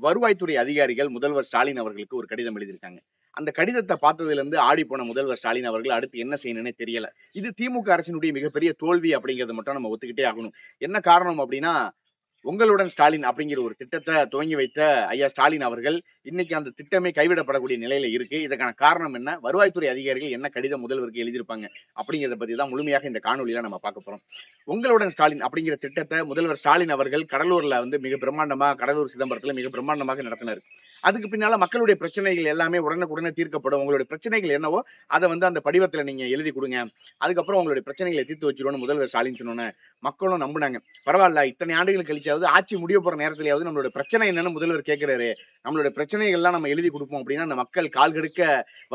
வருவாய்த்துறை அதிகாரிகள் முதல்வர் ஸ்டாலின் அவர்களுக்கு ஒரு கடிதம் எழுதியிருக்காங்க. அந்த கடிதத்தை பார்த்ததுல இருந்து ஆடி போன முதல்வர் ஸ்டாலின் அவர்கள் அடுத்து என்ன செய்யணும்னே தெரியல. இது திமுக அரசினுடைய மிகப்பெரிய தோல்வி அப்படிங்கறத மட்டும் நம்ம ஒத்துக்கிட்டே ஆகணும். என்ன காரணம் அப்படின்னா உங்களுடன் ஸ்டாலின் அப்படிங்கிற ஒரு திட்டத்தை துவங்கி வைத்த ஐயா ஸ்டாலின் அவர்கள் இன்னைக்கு அந்த திட்டமே கைவிடப்படக்கூடிய நிலையில இருக்கு. இதற்கான காரணம் என்ன? வருவாய்த்துறை அதிகாரிகள் என்ன கடிதம் முதல்வருக்கு எழுதியிருப்பாங்க? அப்படிங்கிறத பத்தி தான் முழுமையாக இந்த காணொலியில நம்ம பார்க்க போறோம். உங்களுடன் ஸ்டாலின் அப்படிங்கிற திட்டத்தை முதல்வர் ஸ்டாலின் அவர்கள் கடலூர்ல வந்து மிக பிரம்மாண்டமா கடலூர் சிதம்பரத்துல மிக பிரம்மாண்டமாக நடத்தினார். அதுக்கு பின்னால மக்களுடைய பிரச்சனைகள் எல்லாமே உடனுக்குடனே தீர்க்கப்படும். உங்களுடைய பிரச்சனைகள் என்னவோ அதை வந்து அந்த படிவத்தில் நீங்க எழுதி கொடுங்க. அதுக்கப்புறம் உங்களுடைய பிரச்சனைகளை தீர்த்து வச்சிருவோம்னு முதல்வர் ஸ்டாலின் சொன்னோன்னு மக்களும் நம்பினாங்க. பரவாயில்ல இத்தனை ஆண்டுகள் கழிச்சாவது ஆட்சி முடிய போற நேரத்திலேயாவது நம்மளோட பிரச்சனை என்னன்னு முதல்வர் கேட்கிறாரு நம்மளோட பிரச்சனைகள்லாம் நம்ம எழுதி கொடுப்போம் அப்படின்னா அந்த மக்கள் கால் கெடுக்க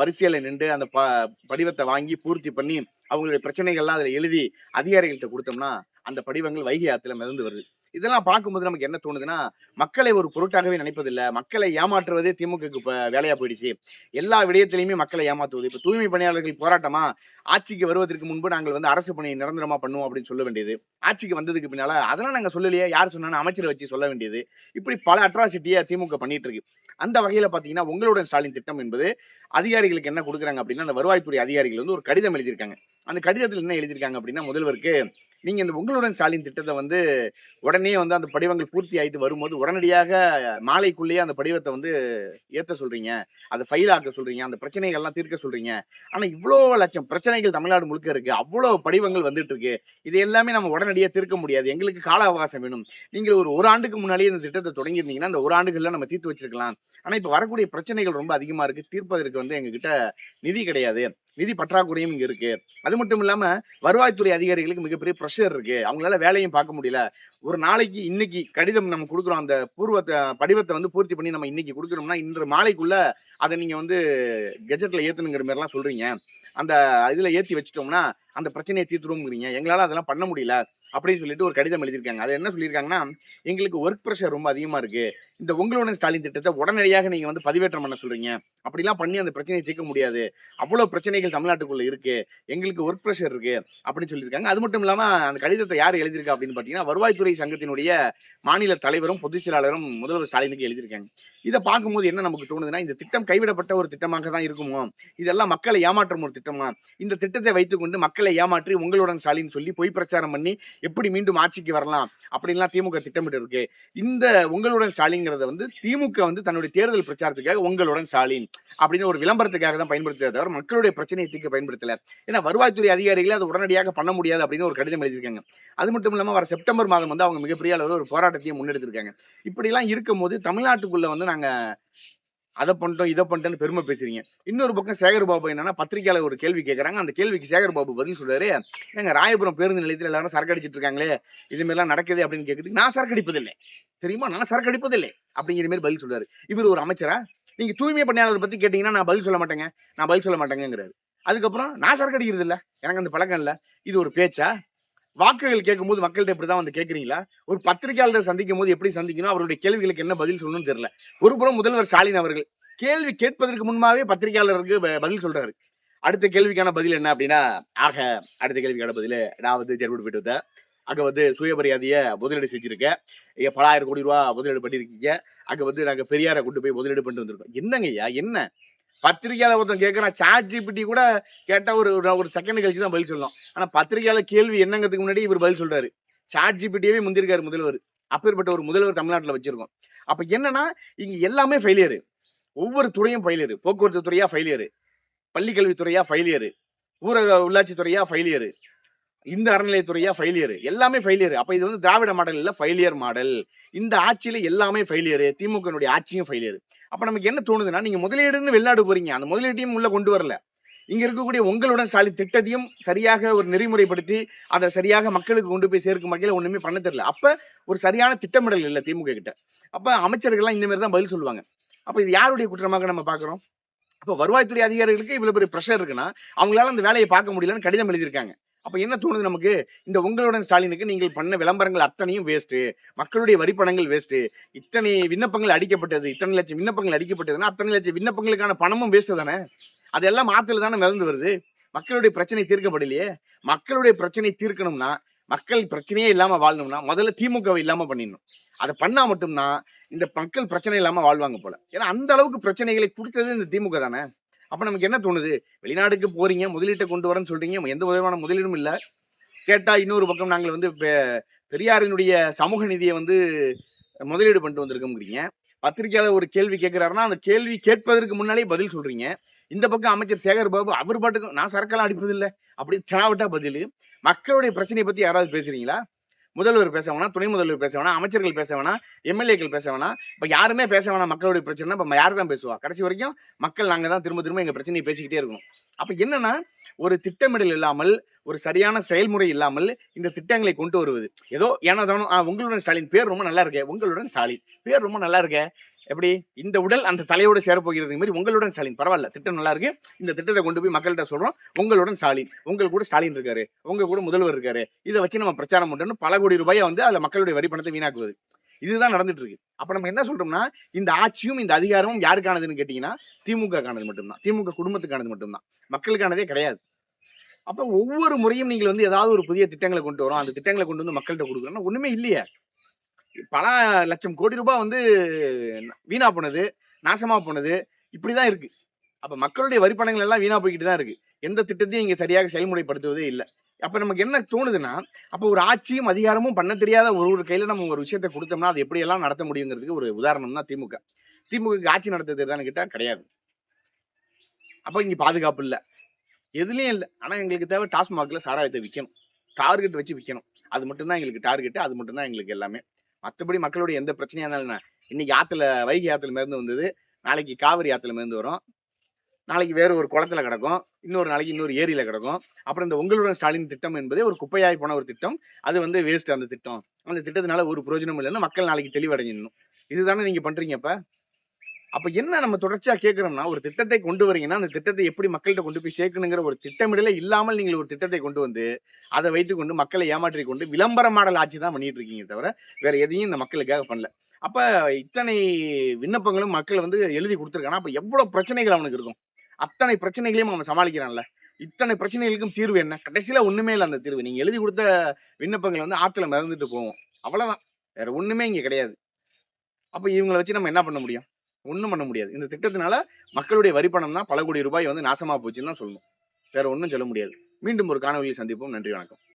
வரிசையில நின்று அந்த ப படிவத்தை வாங்கி பூர்த்தி பண்ணி அவங்களுடைய பிரச்சனைகள்லாம் அதில் எழுதி அதிகாரிகள்கிட்ட கொடுத்தோம்னா அந்த படிவங்கள் வைகை ஆற்றுல மிதந்து வருது. இதெல்லாம் பார்க்கும்போது நமக்கு என்ன தோணுதுன்னா மக்களை ஒரு பொருட்டாகவே நினைப்பதில்லை. மக்களை ஏமாற்றுவதே திமுகக்கு இப்போ வேலையா போயிடுச்சு. எல்லா விடயத்திலையுமே மக்களை ஏமாற்றுவது இப்போ தூய்மை பணியாளர்கள் போராட்டமா ஆட்சிக்கு வருவதற்கு முன்பு நாங்கள் வந்து அரசு பணியை நிரந்தரமா பண்ணுவோம் அப்படின்னு சொல்ல வேண்டியது. ஆட்சிக்கு வந்ததுக்கு பின்னால அதெல்லாம் நாங்கள் சொல்லலையே. யார் சொன்னாலும் அமைச்சரை வச்சு சொல்ல வேண்டியது. இப்படி பல அட்ராசிட்டியை திமுக பண்ணிட்டு இருக்கு. அந்த வகையில் பார்த்தீங்கன்னா உங்களுடன் ஸ்டாலின் திட்டம் என்பது அதிகாரிகளுக்கு என்ன கொடுக்குறாங்க அப்படின்னா அந்த வருவாய்த்துறை அதிகாரிகள் வந்து ஒரு கடிதம் எழுதியிருக்காங்க. அந்த கடிதத்தில் என்ன எழுதியிருக்காங்க அப்படின்னா முதல்வருக்கு நீங்க இந்த உங்களுடன் ஸ்டாலின் திட்டத்தை வந்து உடனே வந்து அந்த படிவங்கள் பூர்த்தி ஆயிட்டு வரும்போது உடனடியாக மாலைக்குள்ளேயே அந்த படிவத்தை வந்து ஏத்த சொல்றீங்க. அதை ஃபைல் ஆக்க சொல்றீங்க. அந்த பிரச்சனைகள்லாம் தீர்க்க சொல்றீங்க. ஆனா இவ்வளோ லட்சம் பிரச்சனைகள் தமிழ்நாடு முழுக்க இருக்கு. அவ்வளோ படிவங்கள் வந்துட்டு இருக்கு. இது எல்லாமே நம்ம உடனடியாக தீர்க்க முடியாது. எங்களுக்கு கால அவகாசம் வேணும். நீங்கள் ஒரு ஒரு ஆண்டுக்கு முன்னாடியே இந்த திட்டத்தை தொடங்கியிருந்தீங்கன்னா அந்த ஒரு ஆண்டுகள்ல நம்ம தீர்த்து வச்சிருக்கலாம். ஆனா இப்ப வரக்கூடிய பிரச்சனைகள் ரொம்ப அதிகமா இருக்கு. தீர்ப்பதற்கு வந்து எங்ககிட்ட நிதி கிடையாது. நிதி பற்றாக்குறையும் இங்க இருக்கு. அது மட்டும் இல்லாம வருவாய்த்துறை அதிகாரிகளுக்கு மிகப்பெரிய ப்ரெஷர் இருக்கு. அவங்களால வேலையும் பார்க்க முடியல. ஒரு நாளைக்கு இன்னைக்கு கடிதம் நம்ம கொடுக்குறோம். அந்த பூர்வத்தை படிவத்தை வந்து பூர்த்தி பண்ணி நம்ம இன்னைக்கு கொடுக்குறோம்னா இன்று மாலைக்குள்ள அதை நீங்க வந்து கெஜெட்ல ஏத்தணுங்கிற மாதிரிலாம் சொல்றீங்க. அந்த இதுல ஏத்தி வச்சிட்டோம்னா அந்த பிரச்சனையை தீர்த்துருவோங்கிறீங்க எங்களால அதெல்லாம் பண்ண முடியல. அப்படின்னு சொல்லிட்டு ஒரு கடிதம் எழுதியிருக்காங்க. அது என்ன சொல்லியிருக்காங்கன்னா எங்களுக்கு ஒர்க் ப்ரெஷர் ரொம்ப அதிகமாக இருக்கு. இந்த உங்களுடன் ஸ்டாலின் திட்டத்தை உடனடியாக நீங்கள் வந்து பதிவேற்றம் பண்ண சொல்றீங்க. அப்படிலாம் பண்ணி அந்த பிரச்சனையை தீர்க்க முடியாது. அவ்வளோ பிரச்சனைகள் தமிழ்நாட்டுக்குள்ள இருக்கு. எங்களுக்கு ஒர்க் ப்ரெஷர் இருக்கு அப்படின்னு சொல்லியிருக்காங்க. அது மட்டும் இல்லாமல் அந்த கடிதத்தை யார் எழுதியிருக்கா அப்படின்னு பார்த்தீங்கன்னா வருவாய்த்துறை சங்கத்தினுடைய மாநில தலைவரும் பொதுச் செயலாளரும் முதல்வர் ஸ்டாலினுக்கு எழுதியிருக்காங்க. இதை பார்க்கும்போது என்ன நமக்கு தோணுதுன்னா இந்த திட்டம் கைவிடப்பட்ட ஒரு திட்டமாக தான் இருக்குமோ? இதெல்லாம் மக்களை ஏமாற்றும் ஒரு திட்டமா? இந்த திட்டத்தை வைத்துக்கொண்டு மக்களை ஏமாற்றி உங்களுடன் ஸ்டாலின் சொல்லி பொய் பிரச்சாரம் பண்ணி எப்படி மீண்டும் ஆட்சிக்கு வரலாம் அப்படின்லாம் திமுக திட்டமிட்டு இருக்கு இந்த உங்களுடன் ஸ்டாலின்ங்கிறத வந்து திமுக வந்து தன்னுடைய தேர்தல் பிரச்சாரத்துக்காக உங்களுடன் ஸ்டாலின் அப்படின்னு ஒரு விளம்பரத்துக்காக தான் பயன்படுத்துறத தவிர மக்களுடைய பிரச்சனையை தீர்க்க பயன்படுத்தல. ஏன்னா வருவாய்த்துறை அதிகாரிகளை அதை உடனடியாக பண்ண முடியாது அப்படின்னு ஒரு கடிதம் எழுதியிருக்காங்க. அது மட்டும் இல்லாமல் வர செப்டம்பர் மாதம் வந்து அவங்க மிகப்பெரிய அளவில் ஒரு போராட்டத்தையும் முன்னெடுத்திருக்காங்க. இப்படிலாம் இருக்கும்போது தமிழ்நாட்டுக்குள்ள வந்து நாங்கள் அதை பண்ணிட்டோம் இதை பண்ணிட்டோன்னு பெருமை பேசுறீங்க. இன்னொரு பக்கம் சேகர் பாபு என்னன்னா பத்திரிக்கையாளர் ஒரு கேள்வி கேட்குறாங்க அந்த கேள்விக்கு சேகர் பாபு பதில் சொல்றாரு எங்க ராயபுரம் பேருந்து நிலையத்தில் எல்லாரும் சரக்கு அடிச்சிட்டு இருக்காங்களே இதுமாரிலாம் நடக்குது? அப்படின்னு கேட்குறதுக்கு நான் சரக்கு அடிப்பதில்லை தெரியுமா? நான் சரக்கு அடிப்பதில்லை அப்படிங்கிற மாதிரி பதில் சொல்றாரு. இவர் ஒரு அமைச்சரா? நீங்க தூய்மை பணியாளர் பத்தி கேட்டீங்கன்னா நான் பதில் சொல்ல மாட்டேங்க. நான் பதில் சொல்ல மாட்டேங்கிறாரு அதுக்கப்புறம் நான் சரக்கு அடிக்கிறது இல்லை எனக்கு அந்த பழக்கம் இல்லை. இது ஒரு பேச்சா? வாக்குகள் கேட்கும்போது மக்கள்கிட்ட இப்படி தான் வந்து கேட்குறீங்களா? ஒரு பத்திரிகையாளரை சந்திக்கும் போது எப்படி சந்திக்கணும்? அவருடைய கேள்விகளுக்கு என்ன பதில் சொல்லணும்னு தெரியல. ஒரு புறம் முதல்வர் ஸ்டாலின் அவர்கள் கேள்வி கேட்பதற்கு முன்பாகவே பத்திரிகையாளருக்கு பதில் சொல்றாரு. அடுத்த கேள்விக்கான பதில் என்ன அப்படின்னா ஆக அடுத்த கேள்விக்கான பதில் நான் வந்து ஜெர்மன் போயிட்டு வந்தேன். அங்கே வந்து சுயமரியாதையை முதலீடு செஞ்சுருக்கேன். இங்கே பல ஆயிரம் கோடி ரூபா முதலீடு பண்ணிருக்கீங்க அங்கே வந்து நாங்கள் பெரியாரை கொண்டு போய் முதலீடு பண்ணிட்டு வந்திருக்கோம். என்னங்க ஐயா? என்ன? பத்திரிகையாளர் ஒருத்தன் கேட்கறான் சாட் ஜிபிடி கூட கேட்டா ஒரு ஒரு- செகண்ட் கழிச்சு தான் பதில் சொல்லலாம் ஆனா பத்திரிகையாளர் கேள்வி என்னங்கிறதுக்கு முன்னாடி இவர் பதில் சொல்றாரு. சாட் ஜிபிடியவே முந்திருக்காரு முதல்வர். அப்பேற்பட்ட ஒரு முதல்வர் தமிழ்நாட்டில் வச்சிருக்கோம். அப்ப என்னன்னா இங்க எல்லாமே ஃபெயிலியர் ஒவ்வொரு துறையும் ஃபெயிலியர் போக்குவரத்து துறையா ஃபெயிலியர் பள்ளிக்கல்வித்துறையா ஃபெயிலியர் ஊரக உள்ளாட்சி துறையா ஃபெயிலியர் இந்த அறநிலையத்துறையா ஃபெயிலியர் எல்லாமே ஃபெயிலியர் அப்ப இது வந்து திராவிட மாடல் இல்ல ஃபெயிலியர் மாடல். இந்த ஆட்சியில எல்லாமே ஃபெயிலியர் திமுகனுடைய ஆட்சியும் ஃபெயிலியர் அப்ப நமக்கு என்ன தோணுதுன்னா நீங்க முதலீடுன்னு வெளிநாடு போறீங்க. அந்த முதலீட்டையும் உள்ள கொண்டு வரல. இங்க இருக்கக்கூடிய உங்களுடன் ஸ்டாலின் திட்டத்தையும் சரியாக ஒரு நெறிமுறைப்படுத்தி அதை சரியாக மக்களுக்கு கொண்டு போய் சேர்க்கும் வகையில் ஒண்ணுமே பண்ண தெரியல. அப்ப ஒரு சரியான திட்டமிடல் இல்லை திமுக கிட்ட. அப்ப அமைச்சர்கள்லாம் இந்த மாதிரி தான் பதில் சொல்லுவாங்க. அப்ப இது யாருடைய குற்றமாக நம்ம பாக்குறோம் இப்போ வருவாய்த்துறை அதிகாரிகளுக்கு இவ்வளவு பெரிய ப்ரெஷர் இருக்குன்னா அவங்களால அந்த வேலையை பார்க்க முடியலன்னு கடிதம் எழுதியிருக்காங்க. அப்ப என்ன தோணுது நமக்கு? இந்த உங்களுடன் ஸ்டாலினுக்கு நீங்கள் பண்ண விளம்பரங்கள் அத்தனையும் வேஸ்ட்டு மக்களுடைய வரிப்பணங்கள் வேஸ்ட்டு இத்தனை விண்ணப்பங்கள் அடிக்கப்பட்டது இத்தனை லட்சம் விண்ணப்பங்கள் அடிக்கப்பட்டதுன்னா அத்தனை லட்சம் விண்ணப்பங்களுக்கான பணமும் வேஸ்ட்டு தானே? அதெல்லாம் மாத்துல தானே மிதந்து வருது. மக்களுடைய பிரச்சனை தீர்க்கப்படலையே? மக்களுடைய பிரச்சனை தீர்க்கணும்னா மக்கள் பிரச்சனையே இல்லாமல் வாழணும்னா முதல்ல திமுகவை இல்லாமல் பண்ணிடணும். அதை பண்ணால் மட்டும்தான் இந்த மக்கள் பிரச்சனை இல்லாமல் வாழ்வாங்க போல. ஏன்னா அந்த அளவுக்கு பிரச்சனைகளை கொடுத்தது இந்த திமுக தானே? அப்ப நமக்கு என்ன தோணுது? வெளிநாட்டுக்கு போறீங்க முதலீட்டை கொண்டு வரேன்னு சொல்றீங்க எந்த விதமான முதலீடும் இல்ல. கேட்டா இன்னொரு பக்கம் நாங்கள் வந்து பெ- பெரியாரினுடைய சமூக நிதியை வந்து முதலீடு பண்ணிட்டு வந்திருக்கோங்கிறீங்க பத்திரிகையாளர் ஒரு கேள்வி கேட்கிறாருன்னா அந்த கேள்வி கேட்பதற்கு முன்னாலே பதில் சொல்றீங்க. இந்த பக்கம் அமைச்சர் சேகர் பாபு அவர் பாட்டுக்கும் நான் சரக்கெல்லாம் அடிப்பதில்லை அப்படி தெனாவட்டா பதில். மக்களுடைய பிரச்சனையை பத்தி யாராவது பேசுறீங்களா? முதல்வர் பேச வேணாம் துணை முதல்வர் பேச வேணாம் அமைச்சர்கள் பேச வேணாம் எம்எல்ஏக்கள் பேச வேணாம். இப்போ யாருமே பேச வேணாம் மக்களுடைய பிரச்சனை இப்போ யார் தான் பேசுவா? கடைசி வரைக்கும் மக்கள் நாங்கள் தான் திரும்ப திரும்ப எங்கள் பிரச்சனையை பேசிக்கிட்டே இருக்கணும். அப்போ என்னன்னா ஒரு திட்டமிடல் இல்லாமல் ஒரு சரியான செயல்முறை இல்லாமல் இந்த திட்டங்களை கொண்டு வருவது. ஏதோ ஏன்னா தானோ உங்களுடன் ஸ்டாலின் பேர் ரொம்ப நல்லா இருக்கே உங்களுடன் ஸ்டாலின் பேர் ரொம்ப நல்லா இருக்கே எப்படி? இந்த உடல் அந்த தலையோடு சேரப்போகிறது மாதிரி உங்களுடன் ஸ்டாலின். பரவாயில்ல திட்டம் நல்லா இருக்கு. இந்த திட்டத்தை கொண்டு போய் மக்கள்கிட்ட சொல்றோம். உங்களுடன் ஸ்டாலின். உங்கள் கூட ஸ்டாலின் இருக்காரு. உங்க கூட முதல்வர் இருக்காரு. இதை வச்சு நம்ம பிரச்சாரம் பண்ணணும் பல கோடி ரூபாயை வந்து அதுல மக்களுடைய வரி பணத்தை வீணாக்குவது. இதுதான் நடந்துட்டு இருக்கு. அப்ப நம்ம என்ன சொல்றோம்னா இந்த ஆட்சியும் இந்த அதிகாரமும் யாருக்கானதுன்னு கேட்டீங்கன்னா திமுக கானது மட்டும்தான். திமுக குடும்பத்துக்கானது மட்டும்தான். மக்களுக்கானதே கிடையாது. அப்ப ஒவ்வொரு முறையும் நீங்கள் வந்து ஏதாவது ஒரு புதிய திட்டங்களை கொண்டு வரோம். அந்த திட்டங்களை கொண்டு வந்து மக்கள்கிட்ட கொடுக்குறோம்னா ஒண்ணுமே இல்லையே. பல லட்சம் கோடி ரூபாய் வந்து வீணா போனது நாசமா போனது இப்படிதான் இருக்கு. அப்ப மக்களுடைய வரி பணங்கள் எல்லாம் வீணா போய்கிட்டு தான் இருக்கு. எந்த திட்டத்தையும் இங்க சரியாக செயல்முறைப்படுத்துவதே இல்லை. அப்ப நமக்கு என்ன தோணுதுன்னா அப்ப ஒரு ஆட்சியும் அதிகாரமும் பண்ண தெரியாத ஒரு ஒரு கையில நம்ம ஒரு விஷயத்தை கொடுத்தோம்னா அது எப்படி எல்லாம் நடத்த முடியுங்கிறதுக்கு ஒரு உதாரணம் தான் திமுக. திமுக ஆட்சி நடத்த தெரியுதான்னு கேட்டா கிடையாது. அப்ப இங்க பாதுகாப்பு இல்லை. எதுலயும் இல்லை. ஆனா எங்களுக்கு தேவை டாஸ்மாக்ல சாராயத்தை விற்கணும் டார்கெட் வச்சு விற்கணும் அது மட்டும்தான் எங்களுக்கு டார்கெட் அது மட்டும்தான் எங்களுக்கு எல்லாமே. மற்றபடி மக்களுடைய எந்த பிரச்சனையா இருந்தாலும் இன்னைக்கு ஆத்துல வைகை ஆத்துல மருந்து வந்தது. நாளைக்கு காவிரி ஆத்துல மருந்து வரும். நாளைக்கு வேற ஒரு குளத்துல கிடக்கும். இன்னொரு நாளைக்கு இன்னொரு ஏரியில கிடக்கும். அப்புறம் இந்த உங்களுடன் ஸ்டாலின் திட்டம் என்பதே ஒரு குப்பையாய் போன ஒரு திட்டம். அது வந்து வேஸ்ட் அந்த திட்டம். அந்த திட்டத்தினால ஒரு பிரயோஜனம் இல்லைன்னு மக்கள் நாளைக்கு தெளிவடைஞ்சிடணும். இதுதானே நீங்க பண்றீங்க அப்ப? அப்ப என்ன நம்ம தொடர்ச்சியா கேட்கறோம்னா ஒரு திட்டத்தை கொண்டு வரீங்கன்னா அந்த திட்டத்தை எப்படி மக்கள்கிட்ட கொண்டு போய் சேர்க்கணுங்கிற ஒரு திட்டமிடலே இல்லாமல் நீங்கள் ஒரு திட்டத்தை கொண்டு வந்து அதை வைத்துக்கொண்டு மக்களை ஏமாற்றி கொண்டு விளம்பர மாடல் ஆட்சி தான் பண்ணிட்டு இருக்கீங்க தவிர வேற எதையும் இந்த மக்களுக்காக பண்ணல. அப்ப இத்தனை விண்ணப்பங்களும் மக்கள் வந்து எழுதி கொடுத்துருக்கானா அப்ப எவ்வளவு பிரச்சனைகள் அவனுக்கு இருக்கும்? அத்தனை பிரச்சனைகளையும் அவன் சமாளிக்கிறான்ல. இத்தனை பிரச்சனைகளுக்கும் தீர்வு என்ன? கடைசியில ஒண்ணுமே இல்லை அந்த தீர்வு. நீங்க எழுதி கொடுத்த விண்ணப்பங்கள் வந்து ஆத்துல மிதந்துட்டு போவோம் அவ்வளவுதான். வேற ஒண்ணுமே இங்க கிடையாது. அப்ப இவங்களை வச்சு நம்ம என்ன பண்ண முடியும்? ஒன்றும் பண்ண முடியாது. இந்த திட்டத்தினால மக்களுடைய வரி பணம் தான் பல கோடி ரூபாய் வந்து நாசமாக போச்சுன்னு தான் சொல்லணும். வேற ஒன்றும் சொல்ல முடியாது. மீண்டும் ஒரு காணொலியை சந்திப்போம். நன்றி வணக்கம்.